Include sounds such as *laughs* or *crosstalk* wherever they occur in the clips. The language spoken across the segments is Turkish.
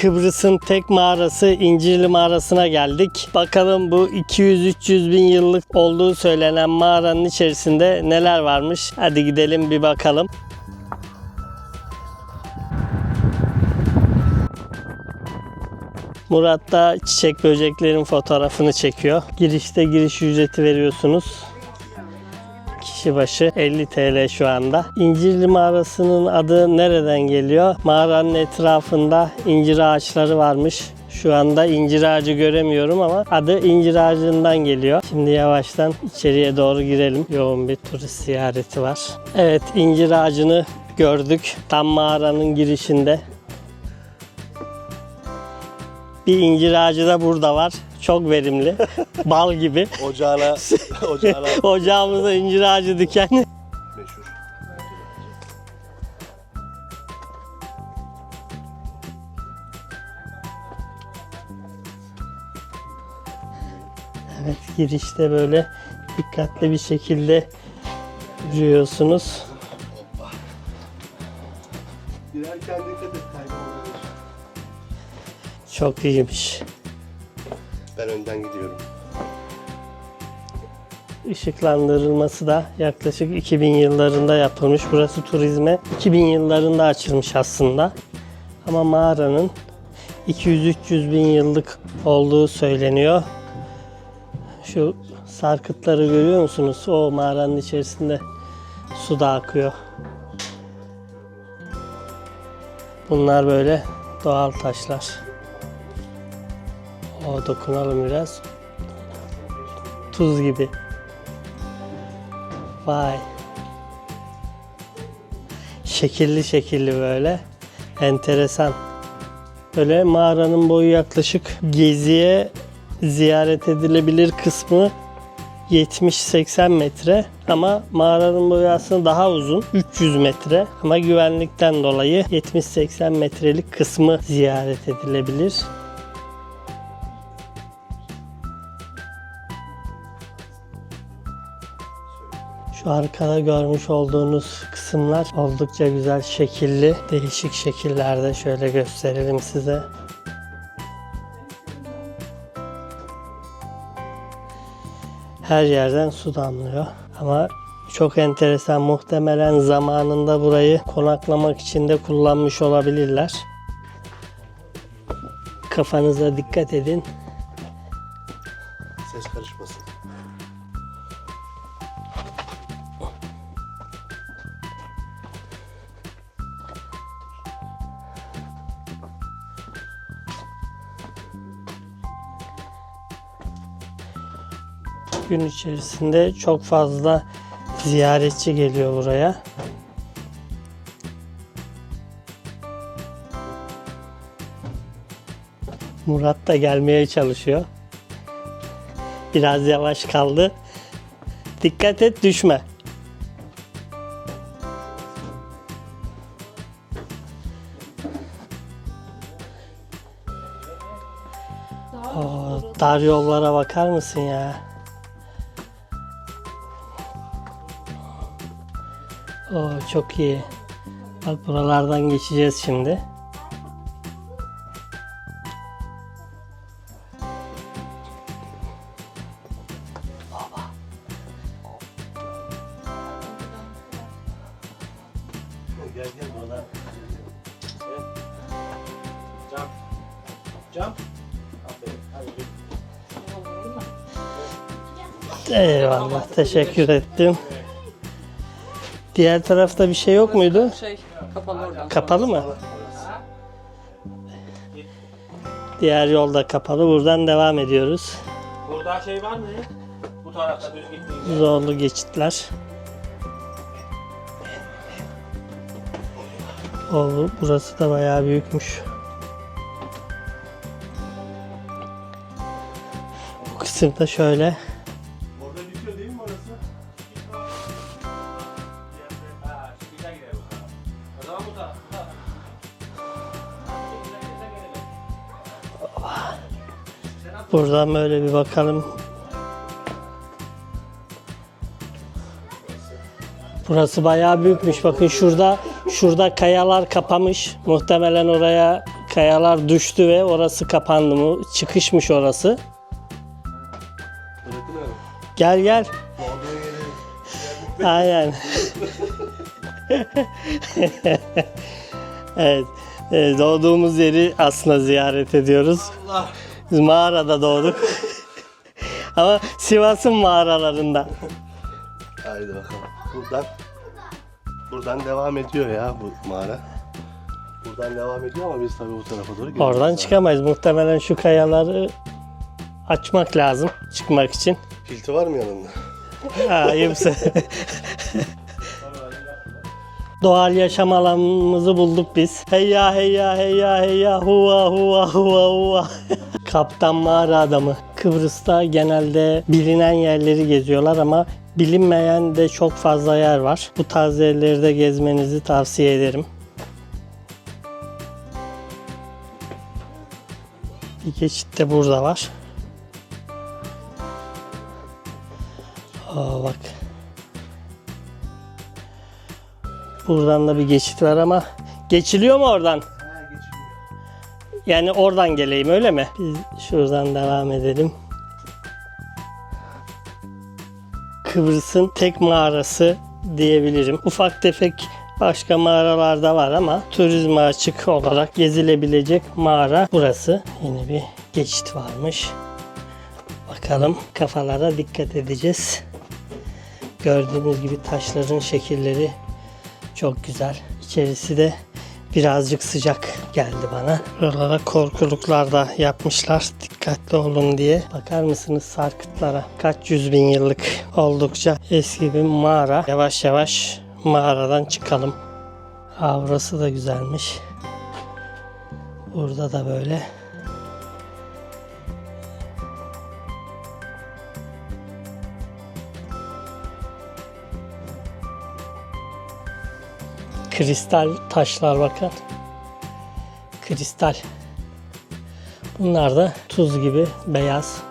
Kıbrıs'ın tek mağarası İncirli mağarasına geldik. Bakalım bu 200-300 bin yıllık olduğu söylenen mağaranın içerisinde neler varmış. Hadi gidelim bir bakalım. Murat da çiçek böceklerin fotoğrafını çekiyor. Girişte giriş ücreti veriyorsunuz. Kişi başı 50 TL şu anda. İncirli mağarasının adı nereden geliyor? Mağaranın etrafında incir ağaçları varmış. Şu anda incir ağacı göremiyorum ama adı incir ağacından geliyor. Şimdi yavaştan içeriye doğru girelim. Yoğun bir turist ziyareti var. Evet incir ağacını gördük. Tam mağaranın girişinde. Bir incir ağacı da burada var. Çok verimli. *laughs* Bal gibi. Ocağına, *laughs* ocağına Ocağımıza incir ağacı diken. meşhur. Evet girişte böyle dikkatli bir şekilde yürüyorsunuz. Girerken dikkat et kaybolabilir. Çok iyiymiş. Ben önden gidiyorum. Işıklandırılması da yaklaşık 2000 yıllarında yapılmış. Burası turizme 2000 yıllarında açılmış aslında. Ama mağaranın 200-300 bin yıllık olduğu söyleniyor. Şu sarkıtları görüyor musunuz? O mağaranın içerisinde su da akıyor. Bunlar böyle doğal taşlar. O dokunalım biraz. Tuz gibi. Vay. Şekilli şekilli böyle. Enteresan. Böyle mağaranın boyu yaklaşık geziye ziyaret edilebilir kısmı 70-80 metre ama mağaranın boyu aslında daha uzun 300 metre ama güvenlikten dolayı 70-80 metrelik kısmı ziyaret edilebilir. Şu arkada görmüş olduğunuz kısımlar oldukça güzel şekilli, değişik şekillerde şöyle gösterelim size. Her yerden su damlıyor ama çok enteresan muhtemelen zamanında burayı konaklamak için de kullanmış olabilirler. Kafanıza dikkat edin. Ses karışmasın. Gün içerisinde çok fazla ziyaretçi geliyor buraya. Murat da gelmeye çalışıyor. Biraz yavaş kaldı. Dikkat et düşme. Oo, dar yollara bakar mısın ya? Oo, çok iyi. Bak buralardan geçeceğiz şimdi. Gel gel buradan. Jump. Jump. Aferin. Hadi. Eyvallah teşekkür ettim. Diğer tarafta bir şey yok muydu? Şey kapalı oradan. Kapalı mı? Diğer yolda kapalı. Buradan devam ediyoruz. Burada şey var mı? Bu tarafta düz gittiğinde. Zorlu geçitler. O, burası da bayağı büyükmüş. Bu kısımda şöyle Buradan böyle bir bakalım. Burası bayağı büyükmüş. Bakın şurada şurada kayalar kapamış. Muhtemelen oraya Kayalar düştü ve orası kapandı mı? Çıkışmış orası. Gel gel. Aynen. *laughs* evet. Doğduğumuz yeri aslında ziyaret ediyoruz. Allah. Biz mağarada doğduk. *laughs* Ama Sivas'ın mağaralarında. Haydi bakalım. Buradan buradan devam ediyor ya bu mağara. Buradan devam ediyor ama biz tabii bu tarafa doğru gidiyoruz. Oradan çıkamayız. Muhtemelen şu kayaları açmak lazım çıkmak için. Hilti var mı yanında? Ha, hepsi. Doğal yaşam alanımızı bulduk biz. Heyya heyya heyya heyya huva huva huva huva. Kaptan mağara adamı. Kıbrıs'ta genelde bilinen yerleri geziyorlar ama bilinmeyen de çok fazla yer var. Bu tarz yerleri de gezmenizi tavsiye ederim. Bir geçit de burada var. Aa bak. Buradan da bir geçit var ama geçiliyor mu oradan? Yani oradan geleyim öyle mi? Biz şuradan devam edelim. Kıbrıs'ın tek mağarası diyebilirim. Ufak tefek başka mağaralar da var ama turizme açık olarak gezilebilecek mağara burası. Yine bir geçit varmış. Bakalım kafalara dikkat edeceğiz. Gördüğünüz gibi taşların şekilleri çok güzel. İçerisi de birazcık sıcak geldi bana. Buralara korkuluklar da yapmışlar. Dikkatli olun diye. Bakar mısınız sarkıtlara? Kaç yüz bin yıllık oldukça eski bir mağara. Yavaş yavaş mağaradan çıkalım. Aa, burası da güzelmiş. Burada da böyle kristal taşlar bakın. Kristal. Bunlar da tuz gibi beyaz.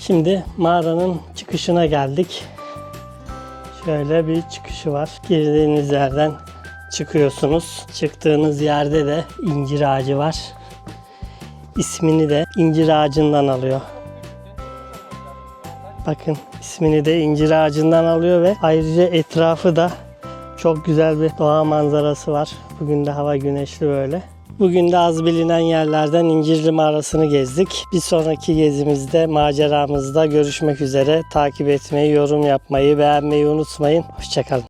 Şimdi mağaranın çıkışına geldik. Şöyle bir çıkışı var. Girdiğiniz yerden çıkıyorsunuz. Çıktığınız yerde de incir ağacı var. İsmini de incir ağacından alıyor. Bakın ismini de incir ağacından alıyor ve ayrıca etrafı da çok güzel bir doğa manzarası var. Bugün de hava güneşli böyle. Bugün de az bilinen yerlerden İncirli Mağarası'nı gezdik. Bir sonraki gezimizde, maceramızda görüşmek üzere. Takip etmeyi, yorum yapmayı, beğenmeyi unutmayın. Hoşçakalın.